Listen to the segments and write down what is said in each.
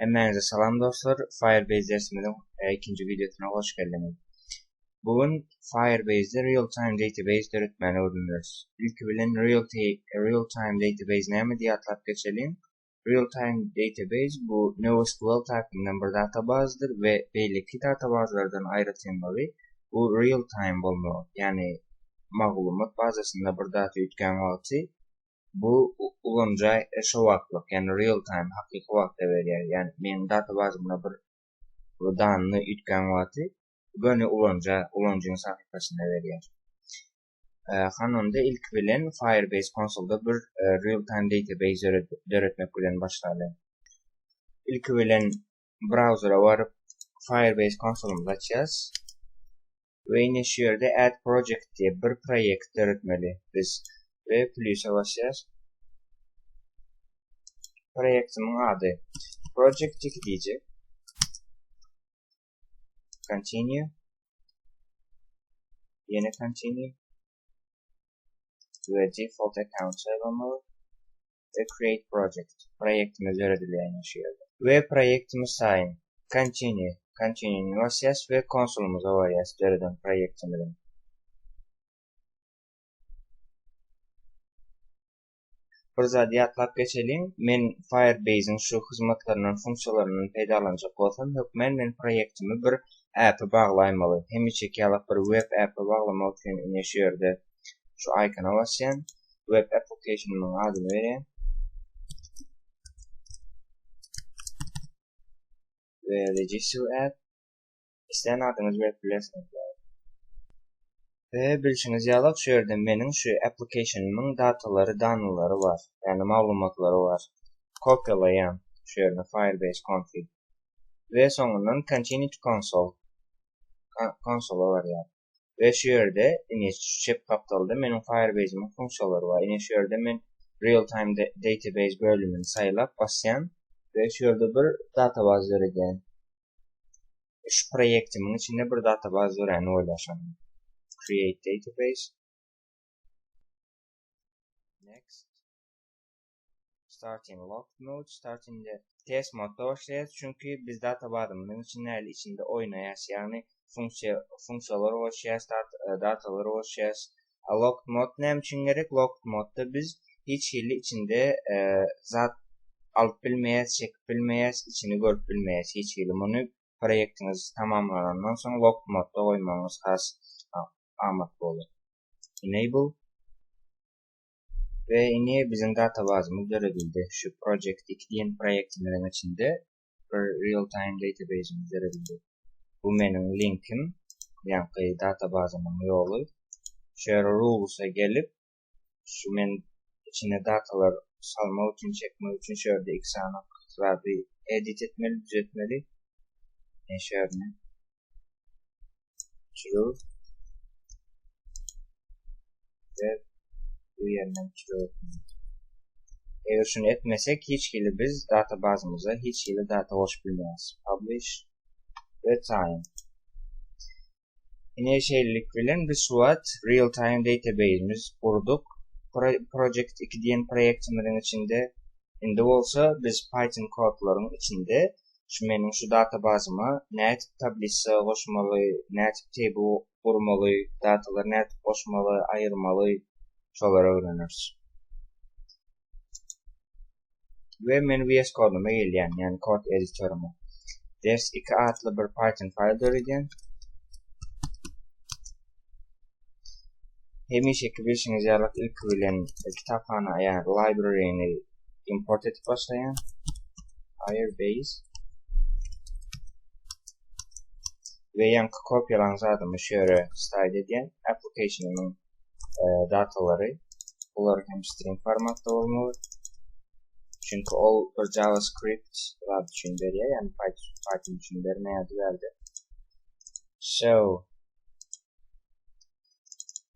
Hemmenize salam dostlar. Firebase dersimizin e, ikinci videosuna hoş geldiniz. Bugün Firebase'de Real Time Database öğretmeni öğreniyoruz. İlk bilen Real, Real Time Database ne diye atlap geçelim. Real Time Database bu NoSQL takımından bir databazdır ve belli databazlardan ayrıtılmalı. Bu real time bulma yani maglumat bazasında bir data yutgan vakti bu ulunca şu vakitlik yani real time hakiki vakti veriyor. Yani benim databazımda bir bu danını yutgan vakti Gönü ulunca uluncun sahifasında veriyor. E, Hanonda ilk bilen Firebase konsolda bir e, real time database öğretmek bilen başladı. İlk bilen browser'a varıp Firebase konsolumuzu açacağız. Ve yine şu yerde add project diye bir projekt öğretmeli biz ve plus'a basacağız. Projektimin adı project 2 diyecek. Continue. Yine continue. Ve default account sayılmalı. Ve create project. Öğretilen şu yerde. Ve projektimiz sayın. Continue. Continue'ni basacağız ve konsolumuza varacağız. Öğreten projektimizin. bir zady ýatlap geçeliň, men Firebase'in şu hyzmatlarynyň funksiýalarynyň peýdalanjak bolsam, hökmen men proýektimi bir äpi baglaýmaly. Hem içek ýalap bir web äpi baglamak üçin ine şu ýerde şu aýkana basýan, web application-yň adyny berýän. Ve the GSU app, islen adyňyz berip bilesin. Ve bilişiniz yalak şu yerden benim şu application'ımın dataları, danıları var. Yani malumatları var. Kopyalayan şu yerden Firebase config. Ve sonundan continue to console. Console var yani. Ve şu yine ship kapitalda benim Firebase'imin funksiyaları var. Yine şu yerde men real time database bölümünü sayılap basyan ve şu yerde bir database vereceğim. Şu projektimin içinde bir database veren oylaşanım create database. Next. Starting locked mode. Starting the test modda başlayacağız. Çünkü biz database'ımızın içinde içinde oynayacağız. Yani funksiya, funksiyaları oluşacağız, start, e, dataları oluşacağız. Locked mod ne için gerek? Locked modda biz hiç hili içinde e, zat alıp bilmeyiz, çekip bilmeyiz, içini görüp bilmeyiz hiç hili. Bunu proyektiniz tamamlanandan sonra locked modda oymanız has almakta olur. Enable ve yine bizim databazımız görebildi. Şu project 2 diyen projektlerin içinde real time database'imiz görebildi. Bu benim linkim yani databazımın yolu. Şöyle rules'a gelip şu men içine datalar salma için çekme için şöyle saniye bir edit etmeli, düzeltmeli. E şöyle true ve bu yerden çıkıyor. Eğer şunu etmesek hiç hili biz databazımıza hiç hili data hoş bilmeyiz. Publish ve time. Yine şeylik bilen bir SWOT real time database'imiz kurduk. Pro Project 2 diyen projektimizin içinde indi olsa biz Python kodların içinde şu benim şu databazıma net tablisi koşmalı, net table kurmalı, dataları net koşmalı, ayırmalı şoları öğreniriz. Ve men VS koduma gelyen, yani kod editörüme. Ders 2 adlı bir Python file dörügen. Hemişe bilişiniz yarlık ilk bilen kitapxana yani library'ni import etip başlayan Firebase ve yankı kopyalan zadımı şöyle style ediyen application'ın e, dataları bunlar hem string formatta olmalı. Çünkü bir JavaScript var düşündür ya yani Python, düşündür ne adı verdi. So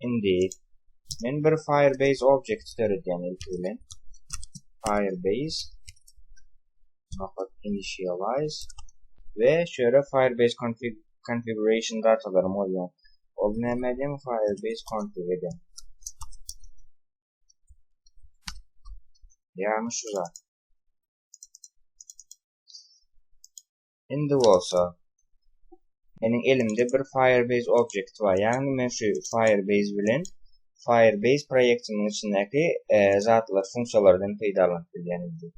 indeed men bir Firebase object ilk bilen Firebase nokta initialize ve şöyle Firebase config configuration datalarım oluyor. Olmayan Firebase config edin. Yani şu zaten. Indi bolsa menin elimde bir Firebase object var. Yani men şu Firebase bilen Firebase proyektimin içindeki e, zatlar, funksiyalardan peydalanıp bilyen indi.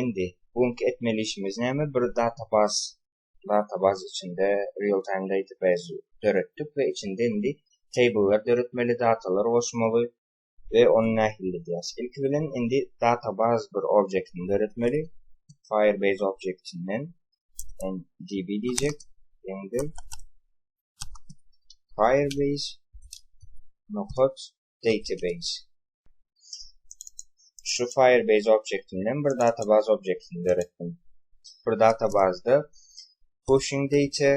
Indi bugünkü etmeli işimiz näme? Bir database database içinde real time database döretdik ve içinde indi table'lar döretmeli, datalar oluşmalı ve onu nähilli diýäs. Ilki bilen indi database bir objectini döretmeli. Firebase objectinden db diyecek. Endi Firebase nokot database. Şu Firebase objectinden bir database objectini döretdim. Bir databazda pushing data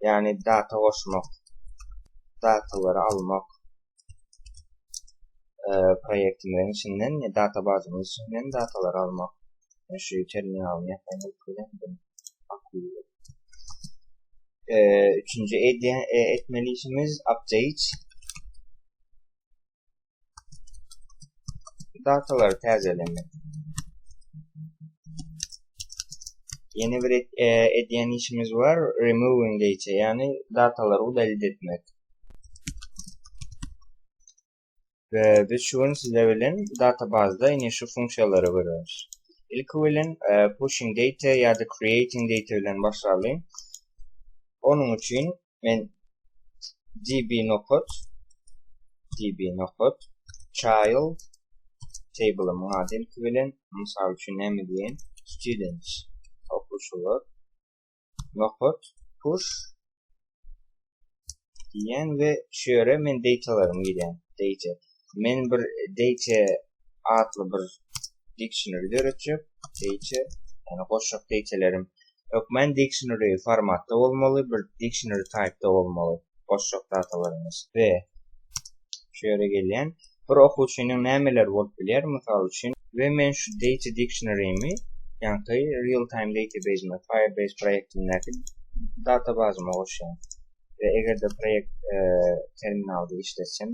yani data koşmak, dataları almak e, proyektimlerin içinden, databazımız içinden dataları almak. Ben şu terminalını yapayım. Kullandım. Akıllı. E, üçüncü etmeli, etmeli işimiz update. Dataları tazeleme. Yeni bir et, e, ediyen işimiz var. Removing data yani dataları udalid etmek. An sizler bilen databazda yine şu funksiyaları görüyoruz. İlk bilen e, pushing data ya da creating data bilen başlayalım. Onun için ben db nokot db nokot child table'ımın adı ilk bilen misal için ne mi diyen students okuşulur nokot push diyen ve şöyle men datalarım giden data men bir data adlı bir dictionary öğreteceğim data yani koşak datalerim yok men dictionary formatta olmalı bir dictionary type'da olmalı. Koşak datalarımız. Ve şöyle gelen bir okuyucunun nämeler bolup biler misal için ve men şu data dictionary'mi yani real time database mi Firebase proyektimdeki databazıma koşan ve eğer de projekt e, terminalda işletsem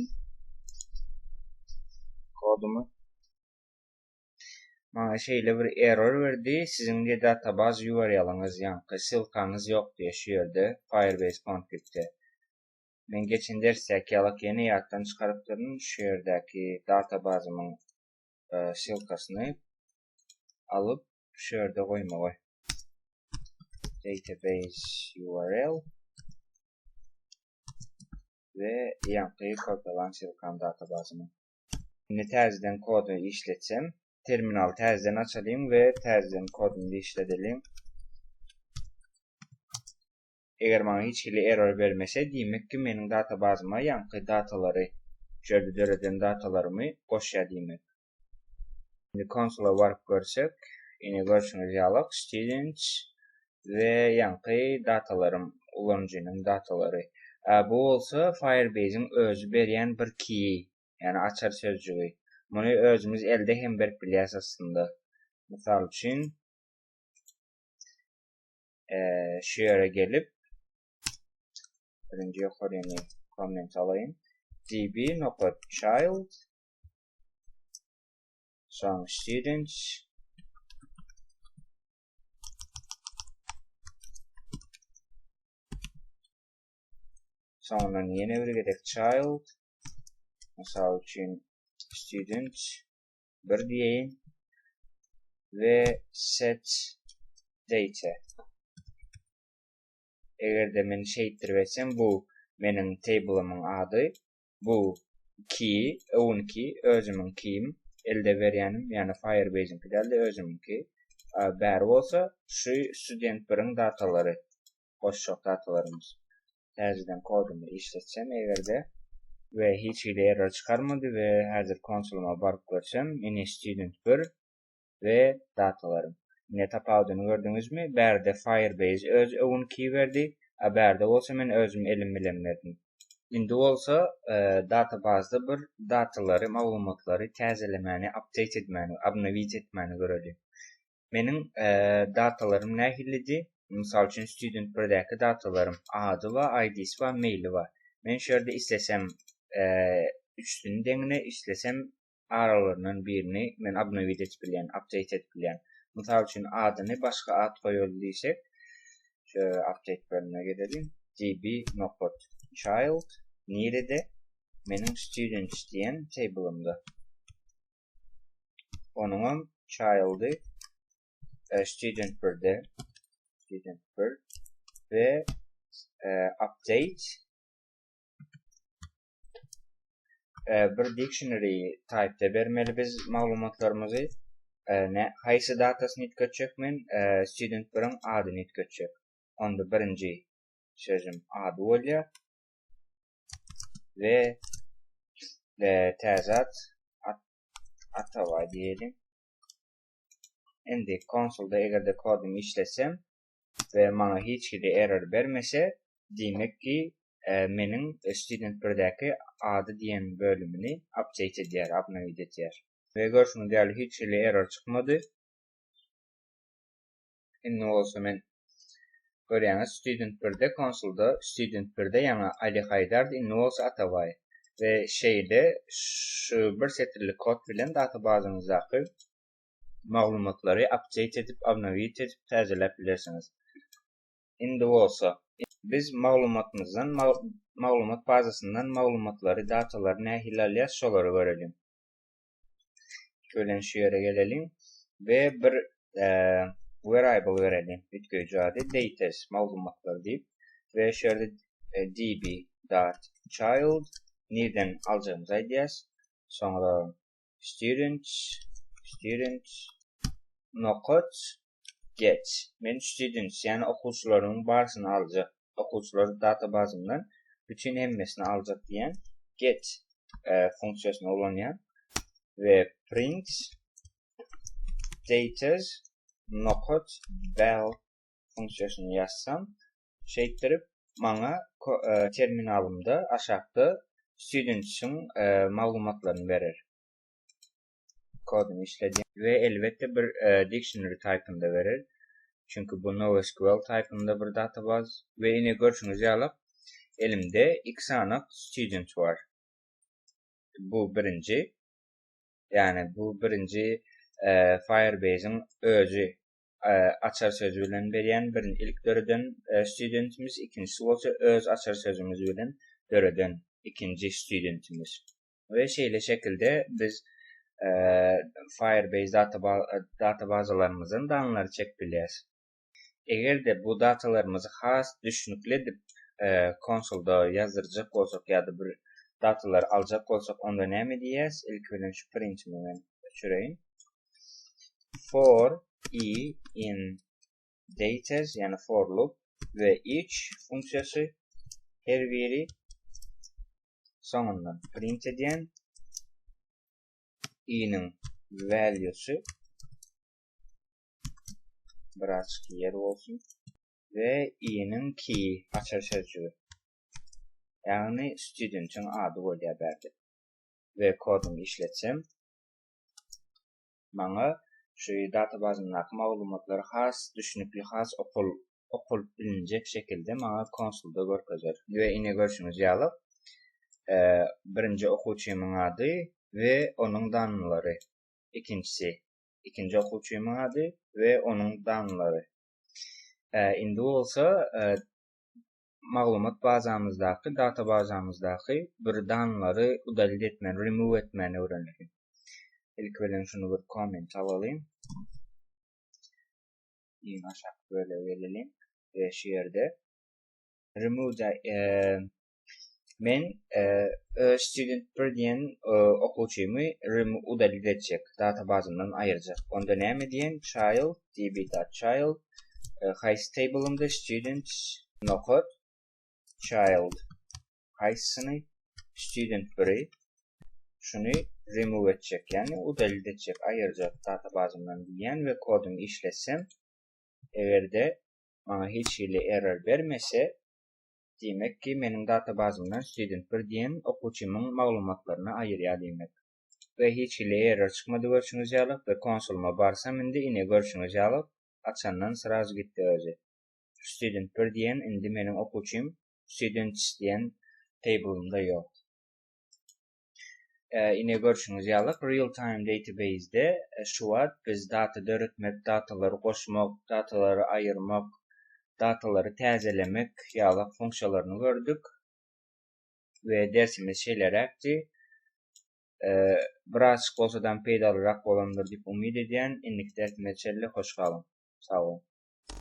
kodumu bana şeyle bir error verdi. Sizin de database URL'ınız yankı silkanız yok diye yerde Firebase config'te. Ben geçen dersteki alak yeni yattan çıkarıptırın şu yerdeki databazımın e, silkasını alıp şu yerde koyma var. Database URL ve yankıyı kopyalan silkan databazımı. Şimdi terziden kodunu işletsem, terminal terziden açalım ve terziden kodunu işledelim. Eger maňa hiçkili error bermese, diýmekki meniň databazyma ýanky datalary, şerde döreden datalarmy goşýa diýmek. Şimdi konsola baryp görsek, ine görşüňiz ýalyk students we ýanky datalarym, ulanjynyň datalary. bu bolsa Firebase-iň özü berýän bir key. Yani açar sözcüğü. Bunu özümüz elde hem bir bilyas aslında. Misal için e, şu yere gelip birinci yeni comment alayım. db nokta child sonra students sonra yeni bir gerek child Misal için student bir diyeyin ve set data. Eger de men şeýtdir betsem bu menin table'ımın adı, bu key, own key, özümün keyim, elde berýänim, ýani Firebase'in geldi özümki. Bäri bolsa, şu student birin datalary, goşşok datalarymyz. Täzeden kodumy işletsem, egerde ve hiç ile error çıkarmadı ve hazır konsoluma barıp görsem yine student 1 ve datalarım. Yine tapavdığını gördünüz mü? Berde Firebase öz own key verdi. A berde olsa men özüm elim bilen verdim. Indi olsa e, databazda bir dataları, malumatları təzələməni, update etməni, update etməni görəcək. Menin e, datalarım nə hillidir? Misal üçün student 1-dəki datalarım adı var, ID'si var, maili var. Men şöyle istesem e, üstünü dengine istesem aralarından birini men update et bilen, update et bilen Misal üçün adını başka ad diysek, şöyle update bölümüne gidelim. db nokot child nerede? Benim students diyen table'ımda. Onun child'ı e, student bir'de student bir ve e, update e, bir dictionary type'de vermeli biz malumatlarımızı e, ne haysi datasını itkötecek men e, student bir'in adını itkötecek. Onda birinci sözüm adı olya ve e, tezat at, atava diyelim. Endi konsolda eğer de kodumu işlesem ve bana hiç gibi error vermese demek ki E, menin student birdäki ady diýen bölümini update edýär, update edýär. Ve görşüň däli hiç şeýle error çykmady. Indi bolsa men görýän student birde konsulda student birde ýa-ni Ali Haydar indi bolsa ataway we şeýle şu bir setirli kod bilen databazyňyzdaky maglumatlary update edip, update edip täzelep bilersiňiz. Indi bolsa biz maglumatımızdan maglumat bazasından maglumatları, dataları nə hilaliyaz şoları görelim. Şöyle şu yere gelelim ve bir e, variable verelim. Bitcoin adı dates maglumatları deyip ve şöyle e, db dot child nereden alacağımız ideas sonra students students nokot get men students yani okulcuların barsını alacak okulcuları databazımdan bütün emmesini alacak diyen get e, fonksiyonu olan ve print datas nokot bell fonksiyonu yazsam şeytirip bana e, terminalımda aşağıda students'ın e, malumatlarını verir. Kodunu işlediğim ve elbette bir e, dictionary type'ında verir. Çünkü bu NoSQL type'ında bir database ve yine görüşünüz alıp elimde x tane student var. Bu birinci. Yani bu birinci e, Firebase'in özü e, açar sözü bilen beriyen birin ilk döreden e, studentimiz, ikincisi olsa öz açar sözümüz bilen döreden ikinci studentimiz. Ve şeyle şekilde biz e, Firebase databa databazalarımızın danları çekbiliriz. Eğer de bu datalarımızı has düşünüklü edip e, konsolda yazdıracak olsak ya da bir datalar alacak olsak onda ne mi diyeceğiz? İlk önce şu printimi ben şurayın. For e in datas yani for loop ve each funksiyası her veri sonundan print ediyen i'nin value'su biraz yer olsun ve i'nin key. Açar sözcüğü yani student'ın adı oraya verdi ve kodumu işletsem bana şu databazındaki malumatları has, düşünüklü has okul okul bilinecek şekilde bana konsolda görkezer. Ve yine görüşünüz yalıp e, birinci okuçumun adı ve onun danları. İkincisi, ikinci okuyucumun adı ve onun danları. E, indi olsa e, maglumat bazamızdaki, data bazamızdaki bir danları udalil etmeni, remove etmeni öğrenelim. İlk öyle şunu bir comment alalım. Yine aşağı böyle verelim. Ve şu yerde remove da, e, men e, student bir diyen e, okuyucumu remove udalil edecek. Databazından ayıracak. Ne mi diyen? Child, db.child e, table'ımda student nokot child high'sını student 1'i şunu remove edecek yani udalil edecek ayıracak databazımdan diyen ve kodumu işlesem eğer de bana hiç ile error vermese Demek Demekki, mening databazymdan student bir diýen okuwçymyň maglumatlaryny aýyrýar demek. Ve hiç ile erer çykmady görşüňiz ýalyp we konsulma barsa indi ine görşüňiz ýalyp açandan syraz gitdi özi. Student bir diýen indi meniň okuwçym student diýen table'ymda ýok. E, ine görşüňiz ýalyp real time database-de e, şu wagt biz data döretmek, datalary goşmak, datalary aýyrmak, dataları tazelemek yağla funksiyalarını gördük. Ve dersimiz şeylerekti. E, biraz bolsadan peydalırak olandır deyip umid edən indiki dersimizə hoş qalın. Sağ olun.